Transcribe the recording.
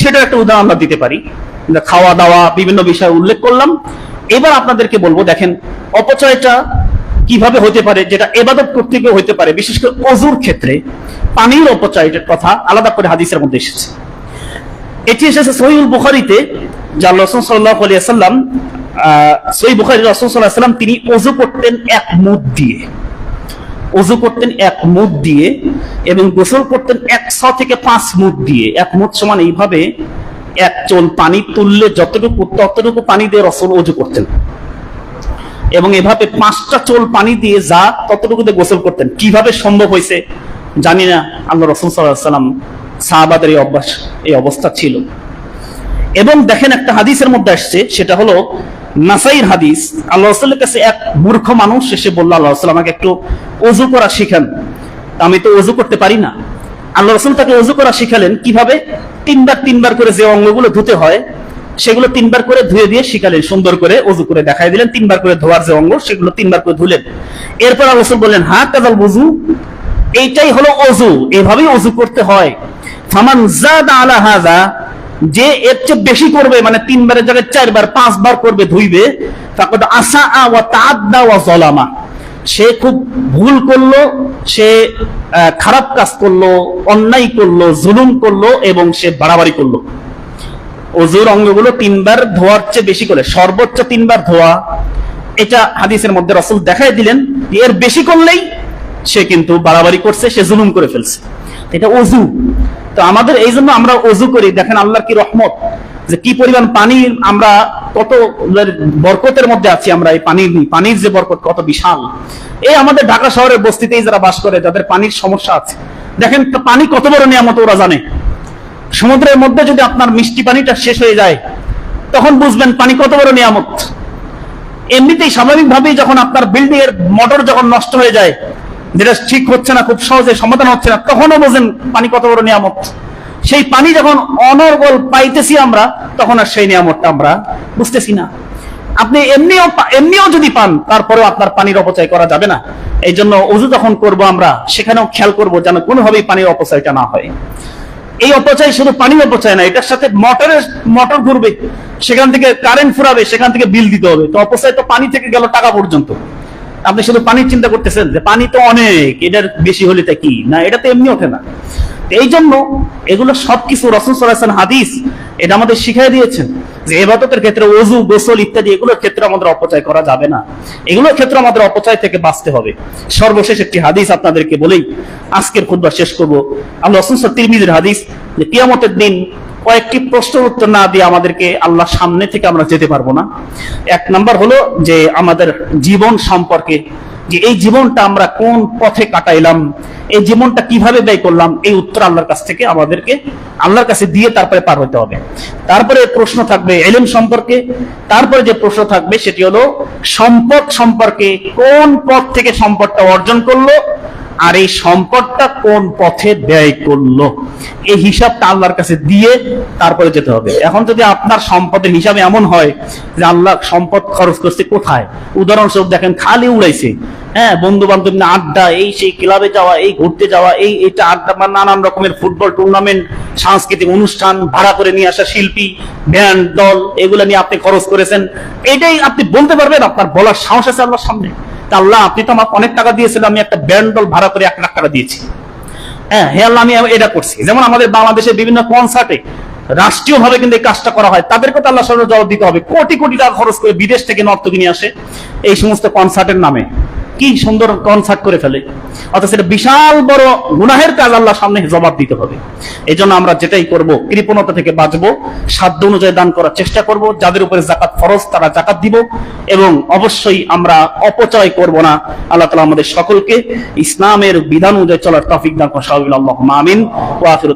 সেটা একটা উদাহরণ আমরা দিতে পারি। খাওয়া দাওয়া বিভিন্ন বিষয় উল্লেখ করলাম। এবার আপনাদেরকে বলব, দেখেন, অপচয়টা কীভাবে হতে পারে, যেটা এবাদত করতে গিয়ে হতে পারে, বিশেষ করে অজুর ক্ষেত্রে পানির অপচয়ের কথা আলাদা করে হাদিসের মধ্যে এসেছে। এটি এসেছে সহিউল বুখারিতে যা রসুল সাল্লাহ আলিয়া সাল্লাম সহি বুখারি রসুল সাল্লাহ সাল্লাম তিনি অজু করতেন এক মুদ দিয়ে। অজু করতেন এক মুদ দিয়ে এবং গোসল করতেন এক ছ থেকে পাঁচ মুদ দিয়ে। এক মুদ সমান এইভাবে এক চোল পানি তুললে যতটুকু, ততটুকু পানি দিয়ে রসুল অজু করতেন। এবং এভাবে পাঁচটা চোল পানি দিয়ে যা ততটুকু দিয়ে গোসল করতেন। কীভাবে সম্ভব হয়েছে জানি না। আল্লাহ রসুল সাল্লাম সাহাবাদের এই অভ্যাস, এই অবস্থা ছিল। এবং দেখেন একটা হাদিসের মধ্যে আসছে, সেটা হলো নাসাইর হাদিস, আল্লাহ রসুলের কাছে এক মূর্খ মানুষ এসে বলল, আল্লাহ রসুল আমাকে একটু অজু করা শিখান। আমি তো অজু করতে পারি না। আল্লাহ রসুল তাকে অজু করা শিখালেন কীভাবে? তিনবার তিনবার করে যে অঙ্গগুলো ধুতে হয়, সেগুলো তিনবার করে ধুয়ে দিয়ে শিখালেন, সুন্দর করে অজু করে দেখাই দিলেন, তিনবার করে ধোয়ার যে অঙ্গ, সেগুলো তিনবার করে ধুলেন। এরপর আল্লাহ রসুল বললেন হ্যাঁ কাজাল বুঝু এইটাই হলো অজু এভাবেই অজু করতে হয়। ফামান জাদ আলা হাজা যে এর চেয়ে বেশি করবে মানে তিনবারের জায়গায় চারবার, পাঁচবার করবে, ধুইবে তারপর আসা ওয়া তাআদ্দা ওয়া জলামা সে খুব ভুল করল, সে খারাপ কাজ করল, অন্যায় করল, জুলুম করল এবং সে বাড়াবাড়ি করল। অজুর অঙ্গগুলো তিনবার ধোয়ার চেয়ে বেশি করে, সর্বোচ্চ তিনবার ধোয়া। এটা হাদিসের মধ্যে রসুল দেখাই দিলেন এর বেশি করলেই সে কিন্তু বাড়াবাড়ি করছে, সে জুলুম করে ফেলছে। এটা অজু। তো আমাদের এই জন্য আমরা অজু করি। দেখেন আল্লাহর কি রহমত যে কি পরিমাণ পানি আমরা কত বরকতের মধ্যে আছি আমরা এই পানির পানির যে বরকত কত বিশাল। এই আমাদের ঢাকা শহরের বস্তিতেই যারা বাস করে, যাদের পানির সমস্যা আছে। দেখেন পানি কত বড় নিয়ামত ওরা জানে। সমুদ্রের মধ্যে যদি আপনার মিষ্টি পানিটা শেষ হয়ে যায়, তখন বুঝবেন পানি কত বড় নিয়ামত। এমনিতেই স্বাভাবিকভাবেই যখন আপনার বিল্ডিং এর মোটর যখন নষ্ট হয়ে যায় যেটা ঠিক হচ্ছে না, খুব সহজে সমাধান হচ্ছে না, তখনও বোঝেন পানি কত বড় নিয়ামত। সেই পানি যখন অনর্গল পাইতেছি আমরা, তখন আর সেই নিয়ামতটা আমরা বুঝতেছি না। আপনি এমনিও এমনিও যদি পান, তারপরেও আপনার পানির অপচয় করা যাবে না। এই জন্য অজু যখন করব আমরা, সেখানেও খেয়াল করব যেন কোনোভাবেই পানির অপচয়টা না হয়। এই অপচয় শুধু পানির অপচয় না, এটার সাথে মোটরের, মোটর ঘুরবে, সেখান থেকে কারেন্ট ফুরাবে, সেখান থেকে বিল দিতে হবে। তো অপচয় তো পানি থেকে গেল টাকা পর্যন্ত। আপনি শুধু পানির চিন্তা করতেছেন যে পানি তো অনেক, এটার বেশি হলে তা কি? না, এটা তো এমনি ওঠে না। এই জন্য এগুলো সবকিছু রসুল সাল্লাহ হাদিস, এটা আমাদের শিখাই দিয়েছেন যে এবাদতের ক্ষেত্রে অজু গোসল ইত্যাদি, এগুলোর ক্ষেত্রে আমাদের অপচয় করা যাবে না। এগুলোর ক্ষেত্রে আমাদের অপচয় থেকে বাঁচতে হবে। সর্বশেষ একটি হাদিস আপনাদেরকে বলেই আজকের খুদ্া শেষ করব। আল্লাহ রসুল তিরমিজের হাদিস, যে কিয়ামতের দিন কয়েকটি প্রশ্নের উত্তর না দিয়ে আমাদেরকে আল্লাহ সামনে থেকে আমরা যেতে পারব না। এক নাম্বার হলো যে আমাদের জীবন সম্পর্কে, যে এই জীবনটা আমরা কোন পথে কাটাইলাম, এই জীবনটা কীভাবে ব্যয় করলাম, এই উত্তর আল্লাহর কাছ থেকে আমাদেরকে, আল্লাহর কাছে দিয়ে তারপরে পার হতে হবে। তারপরে প্রশ্ন থাকবে এলেম সম্পর্কে, তারপরে যে প্রশ্ন থাকবে সেটি হলো, সম্পদ সম্পর্কে কোন পথ থেকে সম্পদটা অর্জন করল আর এই সম্পদটা কোন পথে ব্যয় করল? এই হিসাবটা আল্লাহর কাছে দিয়ে তারপরে যেতে হবে। এখন যদি আপনার সম্পদের হিসাবে এমন হয় যে আল্লাহ সম্পদ খরচ করছে কোথায়? উদাহরণস্বরূপ দেখেন, খালি উড়াইছে। হ্যাঁ বন্ধু বান্ধব নিয়ে আড্ডা, এই সেই ক্লাবে যাওয়া, এই ঘুরতে যাওয়া, এই এটা আড্ডা বা নানান রকমের ফুটবল টুর্নামেন্ট সাংস্কৃতিক অনুষ্ঠান, ভাড়া করে নিয়ে আসা শিল্পী ব্যান্ড দল, এগুলো নিয়ে আপনি খরচ করেছেন। এটাই আপনি বলতে পারবেন, আপনার বলার সাহস আছে আল্লাহর সামনে। আল্লাহ, আপনি তো আমাকে অনেক টাকা দিয়েছিল আমি একটা ব্যান্ডল ভাড়া করে এক লাখ টাকা দিয়েছি। হ্যাঁ হে আল্লাহ, আমি এটা করছি। যেমন আমাদের বাংলাদেশে বিভিন্ন কনসার্টে রাষ্ট্রীয় ভাবে কিন্তু এই কাজটা করা হয় তাদেরকে তো আল্লাহ সরকার জবাব দিতে হবে। কোটি কোটি টাকা খরচ করে বিদেশ থেকে নর্তকী নিয়ে আসে এই সমস্ত কনসার্টের নামে। কি সুন্দর কনসার্ট করে ফেলে। অথচ এটা বিশাল বড় গুনাহের কাজ আল্লাহ সামনে জবাব দিতে হবে। এই জন্য আমরা যেটাই করব, কৃপণতা থেকে বাঁচবো, সাধ্য অনুযায়ী দান করার চেষ্টা করব, যাদের উপরে জাকাত ফরজ, তারা জাকাত দিব এবং অবশ্যই আমরা অপচয় করব না। আল্লাহ তালা আমাদের সকলকে ইসলামের বিধান অনুযায়ী চলার তফিক দান করা আমিন। ওয়া আখিরু